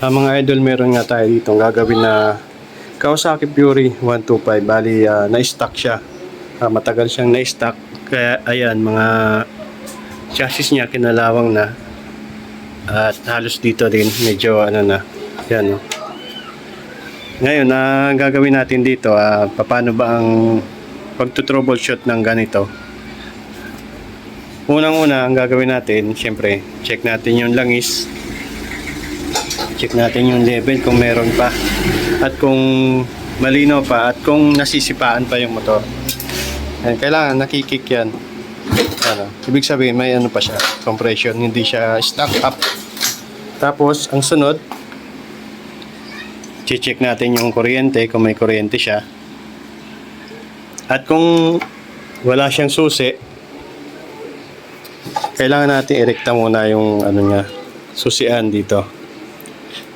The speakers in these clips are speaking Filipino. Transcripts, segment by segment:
Ah, mga idol, meron nga tayo dito gagawin na Kawasaki Fury 125. Bali, ah, na-stock siya. Ah, matagal siyang na-stock. Kaya, ayan, mga chassis niya kinalawang na. At halos dito din, medyo ano na. Yan, no. Ngayon, na gagawin natin dito, ah, paano ba ang pagto-troubleshoot ng ganito? Unang-una, ang gagawin natin, syempre, check natin yung langis. Check natin yung level kung meron pa. At kung malino pa at kung nasisipaan pa yung motor. Ayan, kailangan nakikik yan. Ano, ibig sabihin may ano pa siya, compression, hindi siya stuck up. Tapos, ang sunod, check natin yung kuryente kung may kuryente siya. At kung wala siyang susi, kailangan natin irekta muna yung ano niya, susian dito.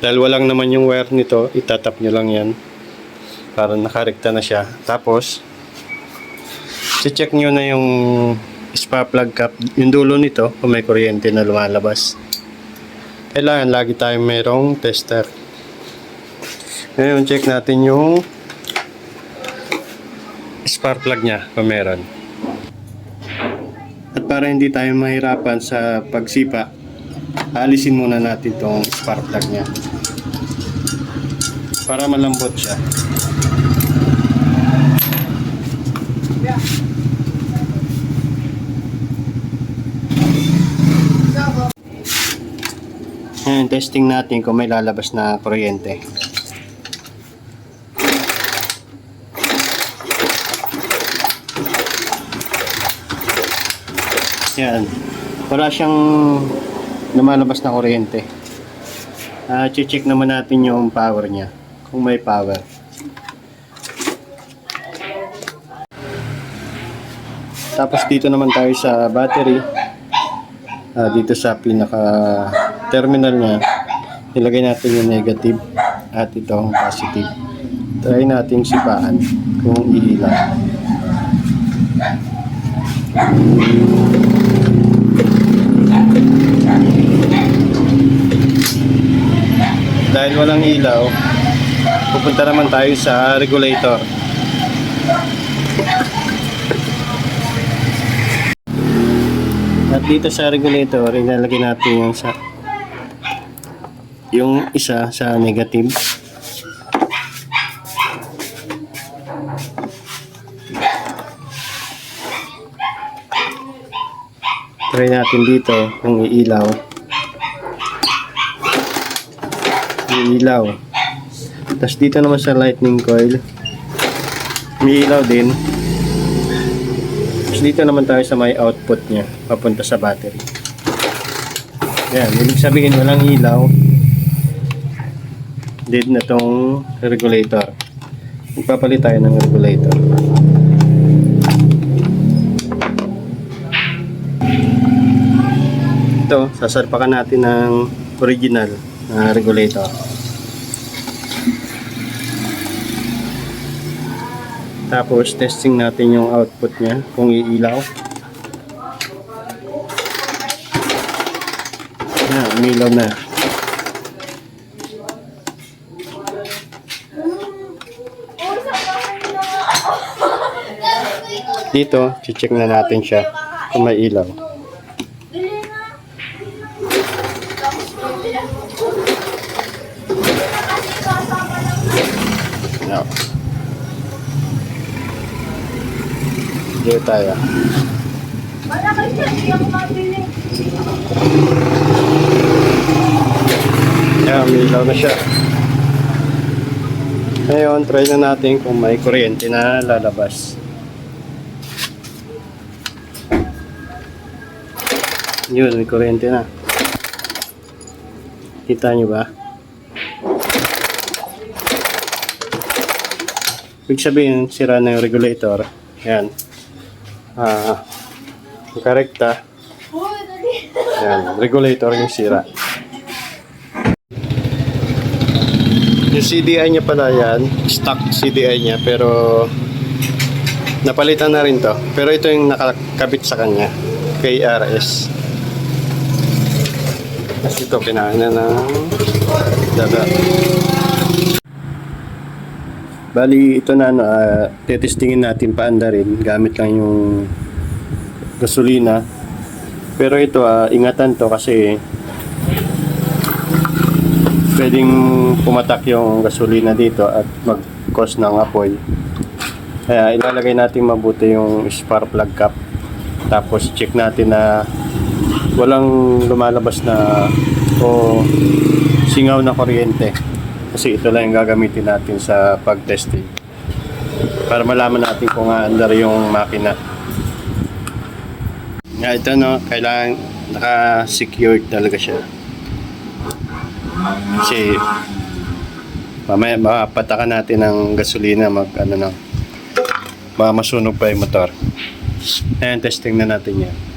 Dahil walang naman yung wire nito, itatap nyo lang yan para nakarekta na siya. Tapos, check nyo na yung spark plug cap, yung dulo nito kung may kuryente na lumalabas. Kailangan lagi tayong mayroong tester. Ngayon, check natin yung spark plug niya kung meron. At para hindi tayo mahirapan sa pagsipa, alisin muna natin itong spark plug niya. Para malambot siya. Ngayon, testing natin kung may lalabas na kuryente. Yan. Wala siyang lumalabas na kuryente. Ah, check naman natin yung power niya. Kung may power. Tapos dito naman tayo sa battery. Ah, dito sa pinaka terminal niya. Ilagay natin yung negative at itong positive. Try natin sipaan kung iilan. Dahil walang ilaw, pupunta naman tayo sa regulator. At dito sa regulator, ilalagay natin yung sa yung isa sa negative. Try natin dito kung iilaw. Iilaw. Tapos dito naman sa lightning coil, may ilaw din. Tapos dito naman tayo sa may output niya, papunta sa battery. Yan, ibig sabihin walang ilaw. Dead na tong regulator. Magpapalit tayo ng regulator. Ito, sasarpakan natin ng original na regulator. Tapos, testing natin yung output niya, kung iilaw. Yan, umilaw na. Dito, check na natin siya kung may ilaw. No. Dito tayo. Wala kayo dyan, hindi ako mabili. Yan, may ilaw na siya. Ngayon, try na natin kung may kuryente na lalabas. Yun, may kuryente na. Kita nyo ba? Ibig sabihin, sira na yung regulator. Yan. Ah, karekta. Dali. Yan, regulator yung sira. Yung CDI niya pala yan, stock CDI niya, pero napalitan na rin to. Pero ito yung nakakabit sa kanya, KRS. Tapos ito, kinain na ng Dada. Bali, ito na ano, ah, tetestingin natin paanda rin. Gamit lang yung gasolina. Pero ito, ah, ingatan to kasi pwedeng pumatak yung gasolina dito at mag-cause ng apoy. Kaya ilalagay natin mabuti yung spark plug cap. Tapos check natin na walang lumalabas na o singaw na kuryente. Kasi ito lang yung gagamitin natin sa pag-testing. Para malaman natin kung andar yung makina. Nga ito no, kailangan naka-secured talaga siya. Kasi mamaya mapatakan natin ng gasolina mag ano na masunog pa yung motor. Ayan, testing na natin yan.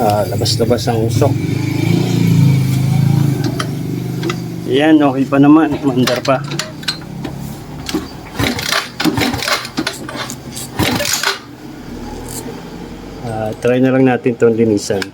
Ah, labas-labas ang usok. Yan, okay pa naman. Mandar pa. Ah, try na lang natin itong linisan.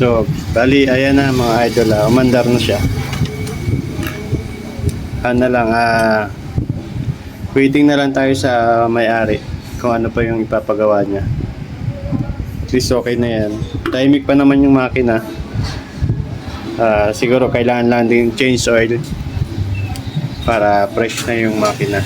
So, bali, ayan na mga idol, ah, umandar na siya. Ano lang, ah, waiting na lang tayo sa may-ari kung ano pa yung ipapagawa niya. At least okay na yan. Timing pa naman yung makina. Ah, siguro kailangan lang din change oil para fresh na yung makina.